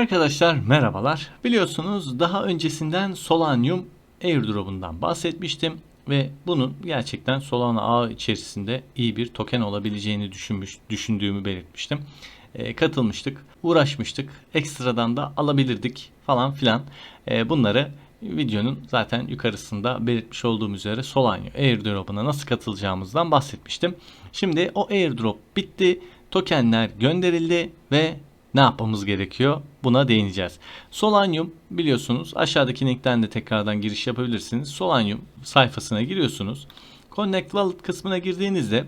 Arkadaşlar merhabalar. Biliyorsunuz daha öncesinden Solanium airdrop'undan bahsetmiştim ve bunun gerçekten Solana ağı içerisinde iyi bir token olabileceğini düşünmüş, düşündüğümü belirtmiştim. E, katılmıştık, uğraşmıştık, ekstradan da alabilirdik falan filan. E, bunları videonun zaten yukarısında belirtmiş olduğum üzere Solana airdrop'una nasıl katılacağımızdan bahsetmiştim. Şimdi o airdrop bitti, tokenler gönderildi ve ne yapmamız gerekiyor? Buna değineceğiz. Solanium biliyorsunuz aşağıdaki linkten de tekrardan giriş yapabilirsiniz. Solanium sayfasına giriyorsunuz. Connect Wallet kısmına girdiğinizde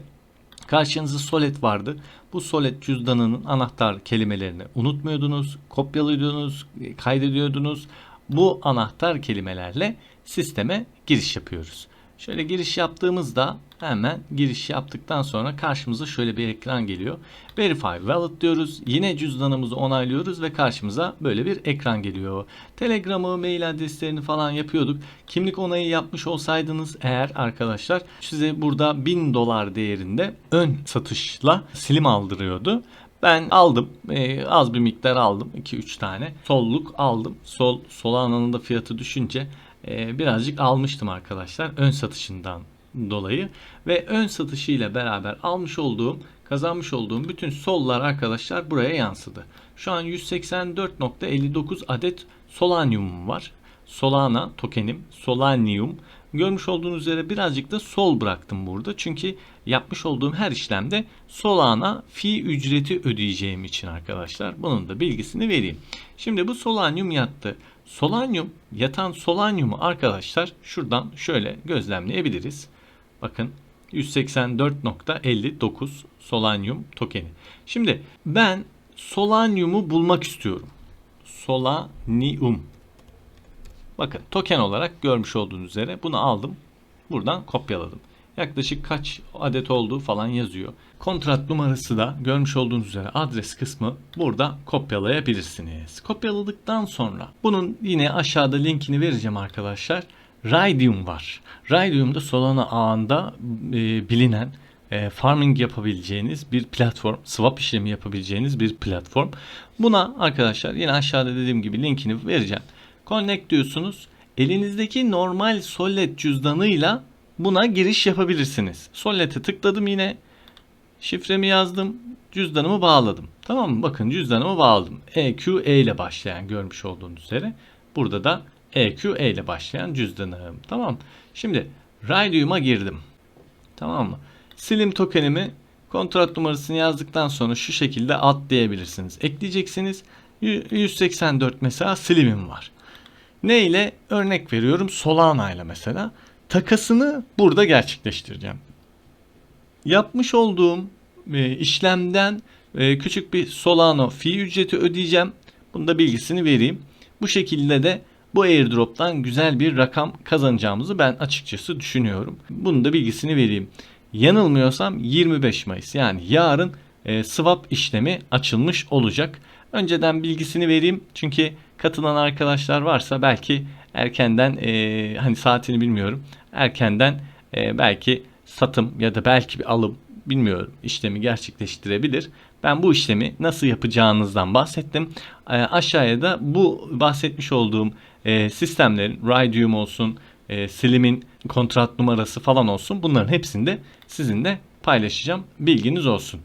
karşınızda Solet vardı. Bu Solet cüzdanının anahtar kelimelerini unutmuyordunuz, kopyalıyordunuz, kaydediyordunuz. Bu anahtar kelimelerle sisteme giriş yapıyoruz. Şöyle giriş yaptığımızda hemen giriş yaptıktan sonra karşımıza şöyle bir ekran geliyor. Verify Wallet diyoruz. Yine cüzdanımızı onaylıyoruz ve karşımıza böyle bir ekran geliyor. Telegram'ı, mail adreslerini falan yapıyorduk. Kimlik onayı yapmış olsaydınız eğer arkadaşlar size burada 1000 dolar değerinde ön satışla silim aldırıyordu. Ben aldım. E, az bir miktar aldım. 2-3 tane. Solluk aldım. Sol Solana'nın da fiyatı düşünce e, birazcık almıştım arkadaşlar ön satışından dolayı ve ön satışıyla beraber almış olduğum kazanmış olduğum bütün sollar arkadaşlar buraya yansıdı. Şu an 184.59 adet Solanium var. Solana tokenim Solanium. Görmüş olduğunuz üzere birazcık da sol bıraktım burada. Çünkü yapmış olduğum her işlemde Solana fi ücreti ödeyeceğim için arkadaşlar. Bunun da bilgisini vereyim. Şimdi bu Solanium yattı. Solanyum, yatan solanyumu arkadaşlar şuradan şöyle gözlemleyebiliriz. Bakın 184.59 solanyum tokeni. Şimdi ben solanyumu bulmak istiyorum. Solanium. Bakın token olarak görmüş olduğunuz üzere bunu aldım. Buradan kopyaladım. Yaklaşık kaç adet olduğu falan yazıyor. Kontrat numarası da görmüş olduğunuz üzere adres kısmı burada kopyalayabilirsiniz. Kopyaladıktan sonra bunun yine aşağıda linkini vereceğim arkadaşlar. Raidium var. Raidium'da Solana ağında e, bilinen e, farming yapabileceğiniz bir platform, swap işlemi yapabileceğiniz bir platform. Buna arkadaşlar yine aşağıda dediğim gibi linkini vereceğim. Connect diyorsunuz. Elinizdeki normal Solid cüzdanıyla buna giriş yapabilirsiniz. Sollet'e tıkladım yine. Şifremi yazdım. Cüzdanımı bağladım. Tamam mı? Bakın cüzdanımı bağladım. EQE e ile başlayan görmüş olduğunuz üzere. Burada da EQE ile başlayan cüzdanım. Tamam. Şimdi Raidium'a girdim. Tamam mı? Silim tokenimi kontrat numarasını yazdıktan sonra şu şekilde atlayabilirsiniz. Ekleyeceksiniz. 184 mesela Slim'im var. Ne ile? Örnek veriyorum Solana ile mesela takasını burada gerçekleştireceğim. Yapmış olduğum e, işlemden e, küçük bir Solano fi ücreti ödeyeceğim. Bunu da bilgisini vereyim. Bu şekilde de bu airdrop'tan güzel bir rakam kazanacağımızı ben açıkçası düşünüyorum. Bunun da bilgisini vereyim. Yanılmıyorsam 25 Mayıs yani yarın e, swap işlemi açılmış olacak. Önceden bilgisini vereyim çünkü katılan arkadaşlar varsa belki erkenden e, hani saatini bilmiyorum erkenden e, belki satım ya da belki bir alım bilmiyorum işlemi gerçekleştirebilir. Ben bu işlemi nasıl yapacağınızdan bahsettim. E, aşağıya da bu bahsetmiş olduğum e, sistemlerin Ridium olsun, e, Slim'in kontrat numarası falan olsun bunların hepsini de sizinle paylaşacağım. Bilginiz olsun.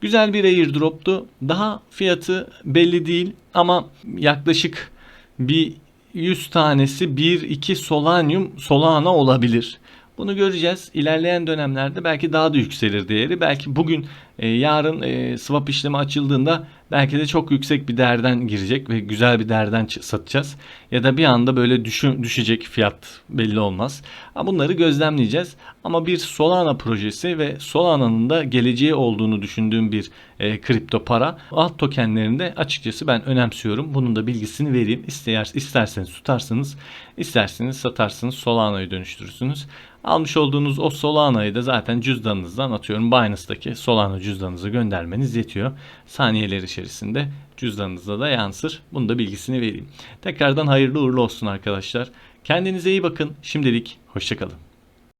Güzel bir airdrop'tu. Daha fiyatı belli değil ama yaklaşık bir 100 tanesi 1-2 solanyum solana olabilir. Bunu göreceğiz. İlerleyen dönemlerde belki daha da yükselir değeri. Belki bugün e, yarın e, swap işlemi açıldığında belki de çok yüksek bir değerden girecek ve güzel bir değerden satacağız. Ya da bir anda böyle düşü, düşecek fiyat belli olmaz. Bunları gözlemleyeceğiz. Ama bir Solana projesi ve Solana'nın da geleceği olduğunu düşündüğüm bir e, kripto para. Alt tokenlerinde açıkçası ben önemsiyorum. Bunun da bilgisini vereyim. İster, isterseniz tutarsınız, isterseniz satarsınız, Solana'yı dönüştürürsünüz. Almış olduğunuz o Solana'yı da zaten cüzdanınızdan atıyorum Binance'daki Solana cüzdanınızı göndermeniz yetiyor. Saniyeler içerisinde cüzdanınızda da yansır. Bunu da bilgisini vereyim. Tekrardan hayırlı uğurlu olsun arkadaşlar. Kendinize iyi bakın. Şimdilik hoşçakalın.